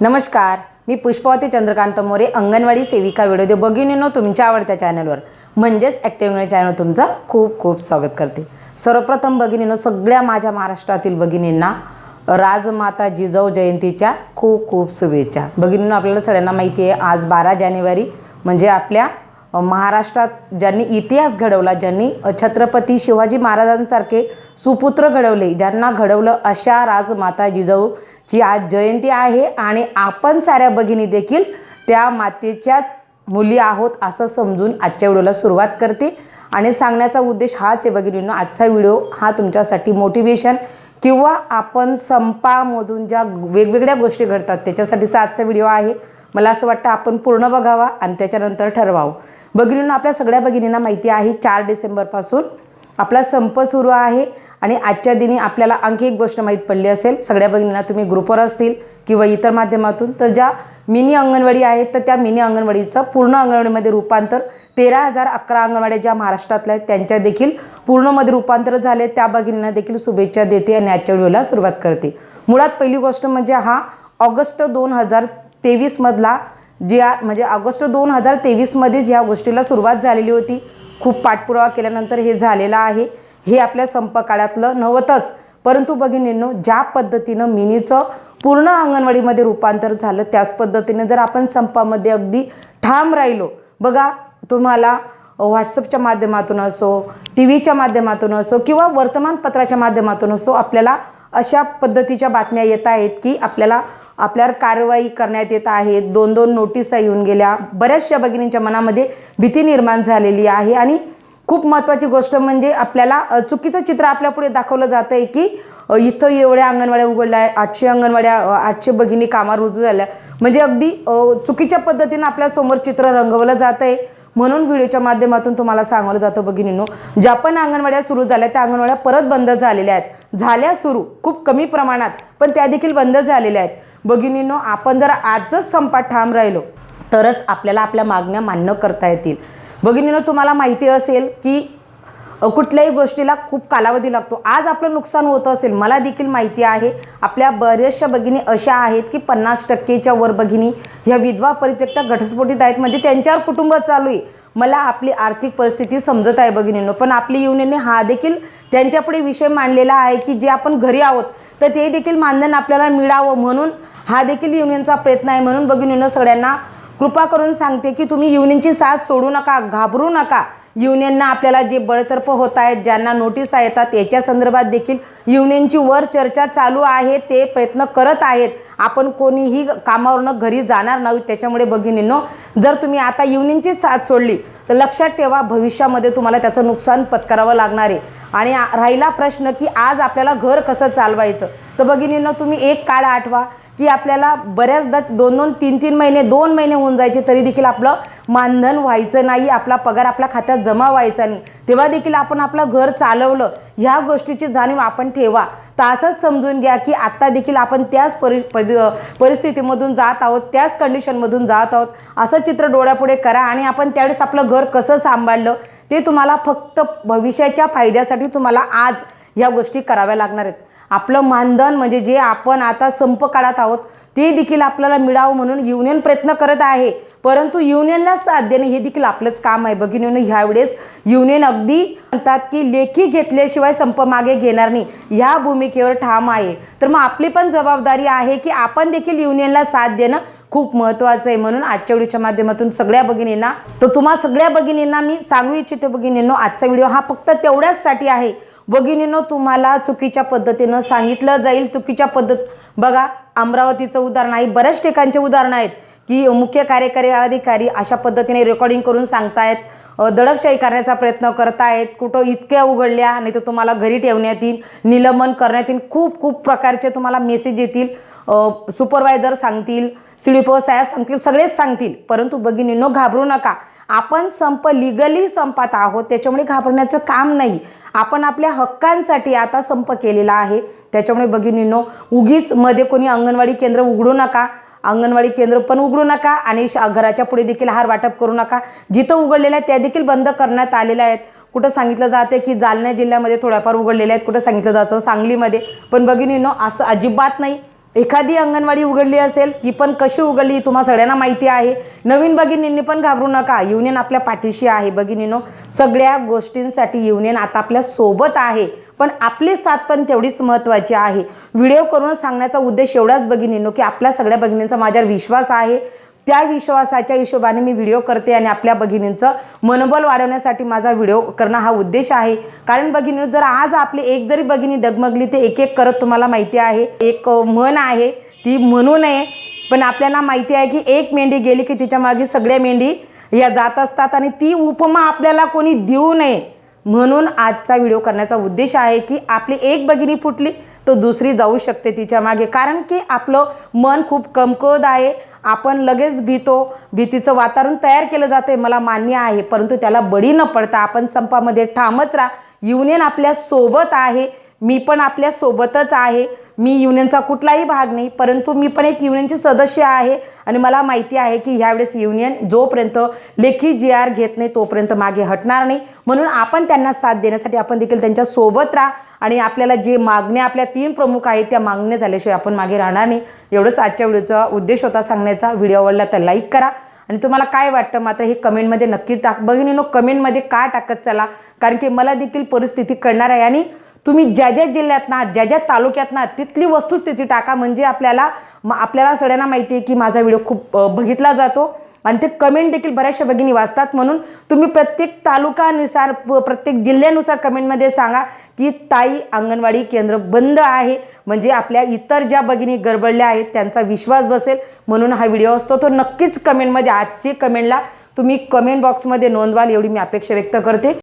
नमस्कार मी पुष्पावती चंद्रकांत मोरे अंगणवाडी सेविका व्हिडिओ भगिनीनो तुमच्या आवडत्या चॅनलवर म्हणजेच ॲक्टिव्ह चॅनल तुमचं खूप खूप स्वागत करते. सर्वप्रथम भगिनीनो सगळ्या माझ्या महाराष्ट्रातील भगिनींना राजमाता जिजाऊ जयंतीच्या खूप खूप शुभेच्छा. भगिनींनो आपल्याला सगळ्यांना माहिती आहे आज बारा जानेवारी म्हणजे आपल्या महाराष्ट्रात ज्यांनी इतिहास घडवला ज्यांनी छत्रपती शिवाजी महाराजांसारखे सुपुत्र घडवले ज्यांना घडवलं अशा राजमाता जिजाऊ ची आज जयंती आहे आणि आपण साऱ्या भगिनी देखील त्या मातेच्याच मुली आहोत असं समजून आजच्या व्हिडिओला सुरुवात करते. आणि सांगण्याचा उद्देश हाच आहे भगिनींनो आजचा व्हिडिओ हा तुमच्यासाठी मोटिवेशन किंवा आपण संपामधून ज्या वेगवेगळ्या गोष्टी घडतात त्याच्यासाठीचा आजचा व्हिडिओ आहे. मला असं वाटतं आपण पूर्ण बघावा आणि त्याच्यानंतर ठरवावं. भगिनींना आपल्या सगळ्या भगिनींना माहिती आहे चार डिसेंबरपासून आपला संप सुरू आहे. आणि आजच्या दिनी आपल्याला आणखी एक गोष्ट माहीत पडली असेल. सगळ्या बहिणींना तुम्ही ग्रुपवर असतील किंवा इतर माध्यमातून तर ज्या मिनी अंगणवाडी आहेत तर त्या मिनी अंगणवाडीचं पूर्ण अंगणवाडीमध्ये रूपांतर तेरा हजार अकरा अंगणवाड्या ज्या महाराष्ट्रातल्या आहेत त्यांच्या देखील पूर्णमध्ये रूपांतर झाले त्या भगिनींना देखील शुभेच्छा देते आणि आजच्या व्हिडिओला सुरुवात करते. मुळात पहिली गोष्ट म्हणजे हा ऑगस्ट दोन हजार तेवीसमधला ज्या म्हणजे ऑगस्ट दोन हजार तेवीसमध्ये ज्या गोष्टीला सुरुवात झालेली होती. खूप पाठपुरावा केल्यानंतर हे झालेलं आहे. हे आपल्या संपकाळातलं नव्हतंच. परंतु भगिनींनो ज्या पद्धतीनं मिनीचं पूर्ण अंगणवाडीमध्ये रूपांतर झालं त्याच पद्धतीने जर आपण संपामध्ये अगदी ठाम राहिलो बघा तुम्हाला व्हॉट्सअपच्या माध्यमातून असो टी व्हीच्या माध्यमातून असो किंवा वर्तमानपत्राच्या माध्यमातून असो आपल्याला अशा पद्धतीच्या बातम्या येत आहेत की आपल्याला आपल्यावर कारवाई करण्यात येत आहे दोन दोन नोटिसा येऊन गेल्या. बऱ्याचशा भगिनींच्या मनामध्ये भीती निर्माण झालेली आहे आणि खूप महत्त्वाची गोष्ट म्हणजे आपल्याला चुकीचं चित्र आपल्यापुढे दाखवलं जातं आहे की इथं एवढ्या अंगणवाड्या उघडल्या आहे आठशे अंगणवाड्या आठशे भगिनी कामावर रुजू झाल्या. म्हणजे अगदी चुकीच्या पद्धतीनं आपल्यासमोर चित्र रंगवलं जातं आहे म्हणून व्हिडिओच्या माध्यमातून तुम्हाला सांगवलं जातं भगिनींनो ज्या पण अंगणवाड्या सुरू झाल्या त्या अंगणवाड्या परत बंद झालेल्या आहेत. झाल्या सुरू खूप कमी प्रमाणात पण त्या देखील बंद झालेल्या आहेत. भगिनींनो आपण जर आजच संपात ठाम राहिलो तरच आपल्याला आपल्या मागण्या मान्य करता येतील. भगिनीनं तुम्हाला माहिती असेल की कुठल्याही गोष्टीला खूप कालावधी लागतो. आज आपलं नुकसान होतं असेल मला देखील माहिती आहे. आपल्या बऱ्याचशा भगिनी अशा आहेत की पन्नास टक्केच्या वर भगिनी ह्या विधवा परित्यक्ता घटस्फोटीत आहेत. म्हणजे त्यांच्यावर कुटुंब चालू आहे. मला आपली आर्थिक परिस्थिती समजत आहे भगिनींनो. पण आपली युनियनने हा देखील त्यांच्यापुढे विषय मांडलेला आहे की जे आपण घरी आहोत तर ते देखील मानधन आपल्याला मिळावं म्हणून हा देखील युनियनचा प्रयत्न आहे म्हणून भगिनीनं सगळ्यांना कृपा करून सांगते की तुम्ही युनियनची साथ सोडू नका घाबरू नका. युनियनना आपल्याला जे बळतर्फ होत आहेत ज्यांना नोटिसा येतात याच्या संदर्भात देखील युनियनची वर चर्चा चालू आहे ते प्रयत्न करत आहेत. आपण कोणीही कामावरनं घरी जाणार नाही त्याच्यामुळे भगिनींनो जर तुम्ही आता युनियनची साथ सोडली तर लक्षात ठेवा भविष्यामध्ये तुम्हाला त्याचं नुकसान पत्करावं लागणार आहे. आणि राहिला प्रश्न की आज आपल्याला घर कसं चालवायचं? तर भगिनींनो तुम्ही एक काळ आठवा. की आपल्याला बऱ्याचदा दोन दोन तीन तीन महिने दोन महिने होऊन जायचे तरी देखील आपलं मानधन व्हायचं नाही आपला पगार आपल्या खात्यात जमा व्हायचा नाही. तेव्हा देखील आपण आपलं घर चालवलं ह्या गोष्टीची जाणीव आपण ठेवा. तर असंच समजून घ्या की आत्ता देखील आपण त्याच परि परिस्थितीमधून जात आहोत त्याच कंडिशनमधून जात आहोत. असं चित्र डोळ्यापुढे करा आणि आपण त्यावेळेस आपलं घर कसं सांभाळलं ते तुम्हाला फक्त भविष्याच्या फायद्यासाठी तुम्हाला आज ह्या गोष्टी कराव्या लागणार आहेत. आपलं मानधन म्हणजे जे आपण आता संप काढत आहोत ते देखील आपल्याला मिळावं म्हणून युनियन प्रयत्न करत आहे. परंतु युनियनला साथ देणे हे देखील आपलंच काम आहे. भगिनीनं ह्यावेळेस युनियन अगदी म्हणतात की लेखी घेतल्याशिवाय संप मागे घेणार नाही. ह्या भूमिकेवर ठाम आहे. तर मग आपली पण जबाबदारी आहे की आपण देखील युनियनला साथ देणं खूप महत्त्वाचं आहे म्हणून आजच्या व्हिडिओच्या माध्यमातून सगळ्या भगिनींना तर तुम्हा सगळ्या भगिनींना मी सांगू इच्छितो भगिनींनो आजचा व्हिडिओ हा फक्त तेवढ्याचसाठी आहे. भगिनीनं तुम्हाला चुकीच्या पद्धतीनं सांगितलं जाईल. चुकीच्या पद्धत बघा अमरावतीचं उदाहरण आहे बऱ्याच ठिकाणचे उदाहरणं आहेत की मुख्य कार्यकारी अधिकारी अशा पद्धतीने रेकॉर्डिंग करून सांगतायत दडपशाही करण्याचा प्रयत्न करतायत कुठं इतक्या उघडल्या नाही तर तुम्हाला घरी ठेवण्यात येईल निलंबन करण्यात येईल खूप खूप प्रकारचे तुम्हाला मेसेज येतील सुपरवायझर सांगतील सिडीपो साहेब सांगतील सगळेच सांगतील. परंतु भगिनींनो घाबरू नका. आपण संप लिगली संपात आहोत त्याच्यामुळे घाबरण्याचं काम नाही. आपण आपल्या हक्कांसाठी आता संप केलेला आहे. त्याच्यामुळे भगिनींनो उगीच मध्ये कोणी अंगणवाडी केंद्र उघडू नका. अंगणवाडी केंद्र पण उघडू नका आणि घराच्या पुढे देखील हार वाटप करू नका. जिथं उघडलेलं आहे त्या देखील बंद करण्यात आलेल्या आहेत. कुठं सांगितलं जातं की जालना जिल्ह्यामध्ये थोड्याफार उघडलेल्या आहेत कुठं सांगितलं जातं सांगलीमध्ये. पण भगिनींनो असं अजिबात नाही. एखादी अंगणवाडी उघडली असेल ती पण कशी उघडली तुम्हा सगळ्यांना माहिती आहे. नवीन भगिनींनी पण घाबरू नका. युनियन आपल्या पाठीशी आहे भगिनीनो. सगळ्या गोष्टींसाठी युनियन आता आपल्यासोबत आहे. पण आपली साथ पण तेवढीच महत्त्वाची आहे. व्हिडिओ करून सांगण्याचा उद्देश एवढाच भगिनीनो की आपल्या सगळ्या भगिनींचा माझ्यावर विश्वास आहे. त्या विश्वासाच्या हिशोबाने मी व्हिडिओ करते आणि आपल्या भगिनींचं मनोबल वाढवण्यासाठी माझा व्हिडिओ करणं हा उद्देश आहे. कारण भगिनी जर आज आपली एक जरी भगिनी डगमगली ते एक एक करत तुम्हाला माहिती आहे. एक मन म्हण आहे ती म्हणू नये. पण आपल्याला माहिती आहे की एक मेंढी गेली की तिच्यामागे सगळ्या मेंढी या जात असतात आणि ती उपमा आपल्याला कोणी देऊ नये. म्हणून आजचा व्हिडिओ करण्याचा उद्देश आहे की आपली एक भगिनी फुटली तो दुसरी जाऊ शकते तिच्यामागे. कारण की आपलं मन खूप कमकुवत आहे. आपण लगेच भीतो. भीतीचं वातावरण तयार केलं जाते मला मान्य आहे. परंतु त्याला बळी न पडता आपण संपामध्ये ठामच राहा. युनियन आपल्यासोबत आहे. मी पण आपल्या सोबतच आहे. मी युनियनचा कुठलाही भाग नाही परंतु मी पण एक युनियनची सदस्य आहे. आणि मला माहिती आहे की ह्यावेळेस युनियन जोपर्यंत लेखी जी आर घेत नाही तोपर्यंत मागे हटणार नाही. म्हणून आपण त्यांना साथ देण्यासाठी आपण देखील त्यांच्यासोबत राहा. आणि आपल्याला जे मागण्या आपल्या तीन प्रमुख आहेत त्या मागण्या झाल्याशिवाय आपण मागे राहणार नाही. एवढंच आजच्या व्हिडिओचा उद्देश होता सांगण्याचा. व्हिडिओ आवडला तर लाईक करा. आणि तुम्हाला काय वाटतं मात्र हे कमेंटमध्ये नक्की टाक बघिनीनो कमेंटमध्ये का टाकत चला? कारण की मला देखील परिस्थिती कळणार आहे. आणि तुम्ही ज्या ज्या जिल्ह्यात ना ज्या ज्या तालुक्यात ना तिथली वस्तुस्थिती टाका. म्हणजे आपल्याला म- आपल्याला सगळ्यांना माहिती आहे की माझा व्हिडिओ खूप बघितला जातो. आणि ते कमेंट देखील बऱ्याचशा भगिनी वाचतात. म्हणून तुम्ही प्रत्येक तालुकानुसार प्रत्येक जिल्ह्यानुसार कमेंटमध्ये सांगा की ताई अंगणवाडी केंद्र बंद आहे. म्हणजे आपल्या इतर ज्या भगिनी गडबडल्या आहेत त्यांचा विश्वास बसेल. म्हणून हा व्हिडिओ असतो तो नक्कीच कमेंटमध्ये आजचे कमेंटला तुम्ही कमेंट बॉक्समध्ये नोंदवाल. एवढी मी अपेक्षा व्यक्त करते.